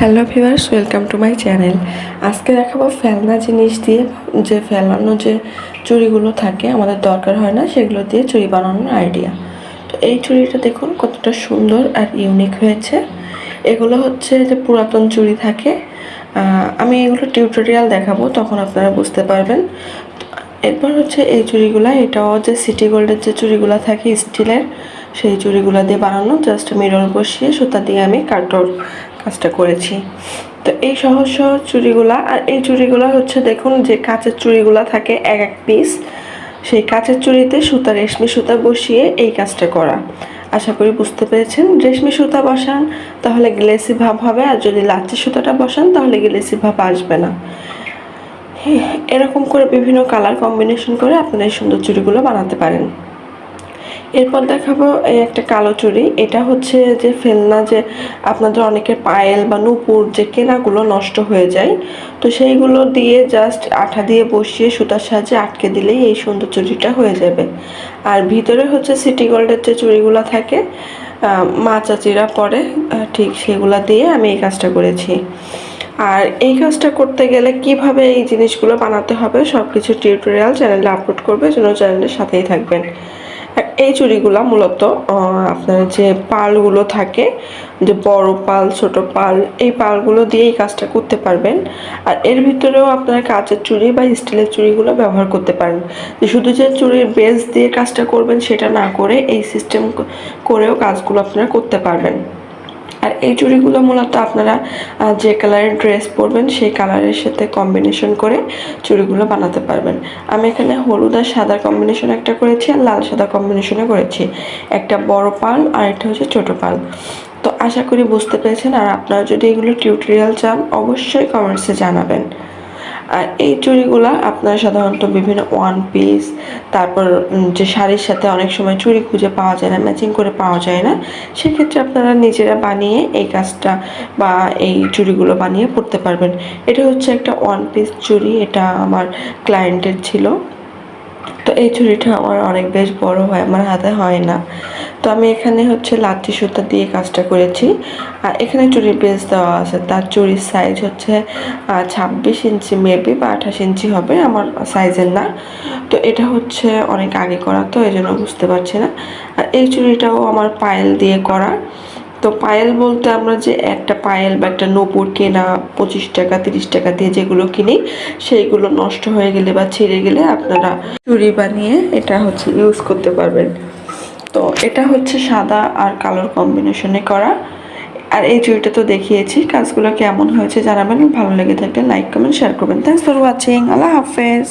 Hello viewers welcome to my channel আজকে দেখাবো ফেলনা জিনিস দিয়ে যে ফেলানো যে চুড়িগুলো থাকে, আমাদের দরকার হয় না, সেগুলো দিয়ে চুড়ি বানানোর আইডিয়া তো এই চুড়িটা দেখুন কতটা সুন্দর আর ইউনিক হয়েছে। এগুলো হচ্ছে যে পুরাতন চুড়ি থাকে। আমি এগুলো টিউটোরিয়াল দেখাবো, তখন আপনারা বুঝতে পারবেন। এরপর হচ্ছে এই চুড়িগুলা, এটাও যে সিটি গোল্ডের যে চুড়িগুলা থাকে স্টিলের সেই চুড়িগুলা দিয়ে বানানো। জাস্ট মিরর বসিয়ে সুতা দিয়ে আমি কাটোর কাজটা করেছি। তো এই সহজ সহজ চুড়িগুলা আর এই চুড়িগুলা হচ্ছে দেখুন যে কাঁচের চুড়িগুলা থাকে এক এক পিস সেই কাঁচের চুড়িতে সুতা রেশমি সুতা বসিয়ে এই কাজটা করা। আশা করি বুঝতে পেরেছেন। রেশমি সুতা বসান তাহলে গ্লেসি ভাব হবে আর যদি লাচ্ছি সুতাটা বসান তাহলে গ্লেসি ভাব আসবে না। হ্যাঁ, এরকম করে বিভিন্ন কালার কম্বিনেশন করে আপনারা এই সুন্দর চুড়িগুলো বানাতে পারেন। এরপর দেখাবো এই একটা কালো চুড়ি। এটা হচ্ছে যে ফেলনা যে আপনাদের অনেকের পায়েল বা নুপুর যে কেনাগুলো নষ্ট হয়ে যায়। তো সেইগুলো দিয়ে জাস্ট আঠা দিয়ে বসিয়ে সুতার সাহায্যে আটকে দিলেই এই সুন্দর চুড়িটা হয়ে যাবে। আর ভিতরে হচ্ছে সিটি গোল্ডের যে চুড়িগুলো থাকে মা চাচিরা পরে ঠিক সেগুলা দিয়ে আমি এই কাজটা করেছি। আর এই কাজটা করতে গেলে কীভাবে এই জিনিসগুলো বানাতে হবে সব কিছু টিউটোরিয়াল চ্যানেলে আপলোড করবে জন্য চ্যানেলের সাথেই থাকবেন। এই চুড়িগুলো মূলত আপনার যে পালগুলো থাকে, যে বড় পাল, ছোট পাল, এই পালগুলো দিয়ে এই কাজটা করতে পারবেন। আর এর ভিতরেও আপনারা কাঁচের চুড়ি বা স্টিলের চুড়িগুলো ব্যবহার করতে পারেন। শুধু যে চুড়ির বেস দিয়ে কাজটা করবেন, সেটা না করে এই সিস্টেম করেও কাজগুলো আপনারা করতে পারবেন। আর এই চুড়িগুলো মূলত আপনারা যে কালারের ড্রেস পরবেন, সেই কালারের সাথে কম্বিনেশন করে চুড়িগুলো বানাতে পারবেন। আমি এখানে হলুদ আর সাদা কম্বিনেশন একটা করেছি আর লাল সাদা কম্বিনেশনে করেছি। একটা বড় পাল আর একটা হচ্ছে ছোটো পাল। তো আশা করি বুঝতে পেরেছেন। আর আপনারা যদি এগুলো টিউটোরিয়াল চান, অবশ্যই কমেন্টসে জানাবেন। আর এই চুড়িগুলা আপনারা সাধারণত বিভিন্ন ওয়ান পিস তারপর যে শাড়ির সাথে অনেক সময় চুড়ি খুঁজে পাওয়া যায় না ম্যাচিং করে পাওয়া যায় না, সেক্ষেত্রে আপনারা নিজেরা বানিয়ে এই কাজটা বা এই চুড়িগুলো বানিয়ে পরতে পারবেন। এটা হচ্ছে একটা ওয়ান পিস চুড়ি, এটা আমার ক্লায়েন্টের ছিল। তো এই চুড়িটা আমার অনেক বেশ বড় হয়, আমার হাতে হয় না। আমি এখানে হচ্ছে লাচ্ছি সুতা দিয়ে কাজটা করেছি। আর এখানে চুড়ির বেস দেওয়া আছে। তার চুড়ির সাইজ হচ্ছে ছাব্বিশ ইঞ্চি মেবি বা আঠাশ ইঞ্চি হবে, আমার সাইজের না। তো এটা হচ্ছে অনেক আগে করা, তো এই জন্য বুঝতে পারছি না। আর এই চুড়িটাও আমার পায়েল দিয়ে করা। তো পায়েল বলতে আমরা যে একটা পায়েল বা একটা নপুর কেনা, পঁচিশ টাকা, তিরিশ টাকা দিয়ে যেগুলো কিনি, সেইগুলো নষ্ট হয়ে গেলে বা ছিঁড়ে গেলে আপনারা চুড়ি বানিয়ে এটা হচ্ছে ইউজ করতে পারবেন। তো এটা হচ্ছে সাদা আর কালোর কম্বিনেশনে করা। আর এই চুড়িটা তো দেখিয়েছি, কাজগুলো কেমন হয়েছে জানাবেন। ভালো লেগে থাকলে লাইক কমেন্ট শেয়ার করবেন। থ্যাংকস ফর ওয়াচিং আল্লাহ হাফেজ।